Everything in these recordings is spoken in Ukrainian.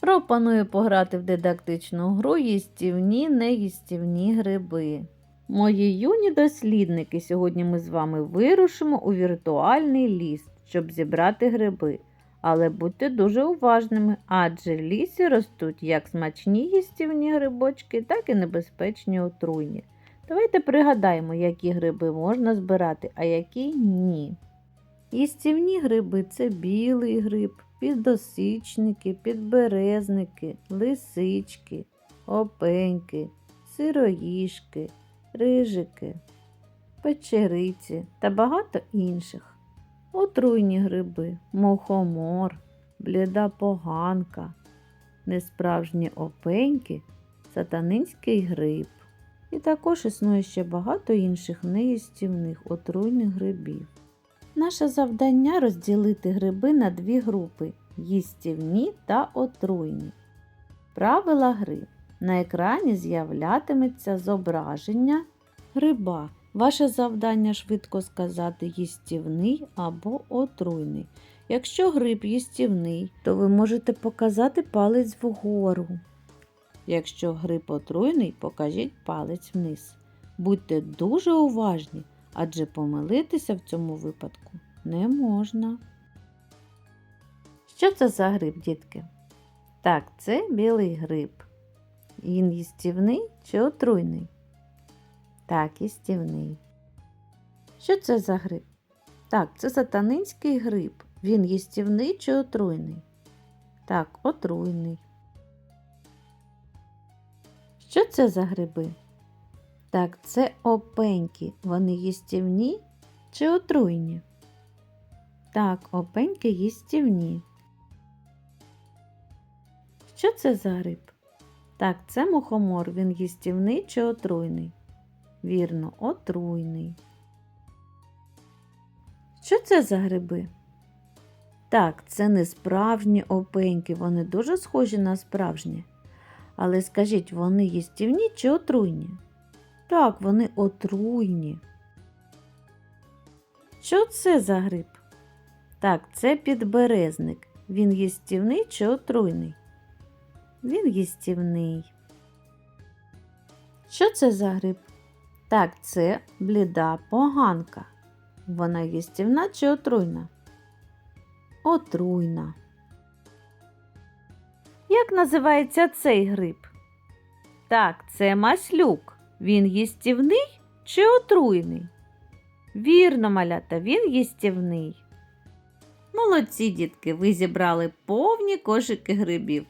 Пропоную пограти в дидактичну гру їстівні, неїстівні гриби. Мої юні дослідники, сьогодні ми з вами вирушимо у віртуальний ліс, щоб зібрати гриби. Але будьте дуже уважними, адже в лісі ростуть як смачні їстівні грибочки, так і небезпечні отруйні. Давайте пригадаємо, які гриби можна збирати, а які ні. Їстівні гриби це білий гриб, підосичники, підберезники, лисички, опеньки, сироїшки, рижики, печериці та багато інших. Отруйні гриби, мухомор, бліда поганка, несправжні опеньки, сатанинський гриб. І також існує ще багато інших неїстівних отруйних грибів. Наше завдання розділити гриби на дві групи їстівні та отруйні. Правила гри. На екрані з'являтиметься зображення гриба. Ваше завдання швидко сказати їстівний або отруйний. Якщо гриб їстівний, то ви можете показати палець вгору. Якщо гриб отруйний, покажіть палець вниз. Будьте дуже уважні, адже помилитися в цьому випадку не можна. Що це за гриб, дітки? Так, це білий гриб. Він їстівний чи отруйний? Так, їстівний. Що це за гриб? Так, це сатанинський гриб. Він їстівний чи отруйний? Так, отруйний. Що це за гриби? Так, це опеньки. Вони їстівні чи отруйні? Так, опеньки їстівні. Що це за гриб? Так, це мухомор. Він їстівний чи отруйний? Вірно, отруйний. Що це за гриби? Так, це не справжні опеньки, вони дуже схожі на справжні. Але скажіть, вони їстівні чи отруйні? Так, вони отруйні. Що це за гриб? Так, це підберезник. Він їстівний чи отруйний? Він їстівний. Що це за гриб? Так, це бліда поганка. Вона їстівна чи отруйна? Отруйна. Як називається цей гриб? Так, це маслюк. Він їстівний чи отруйний? Вірно, малята, він їстівний. Молодці, дітки, ви зібрали повні кошики грибів.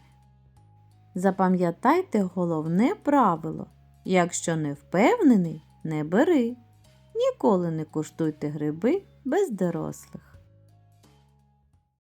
Запам'ятайте головне правило. Якщо не впевнений, не бери. Ніколи не куштуйте гриби без дорослих.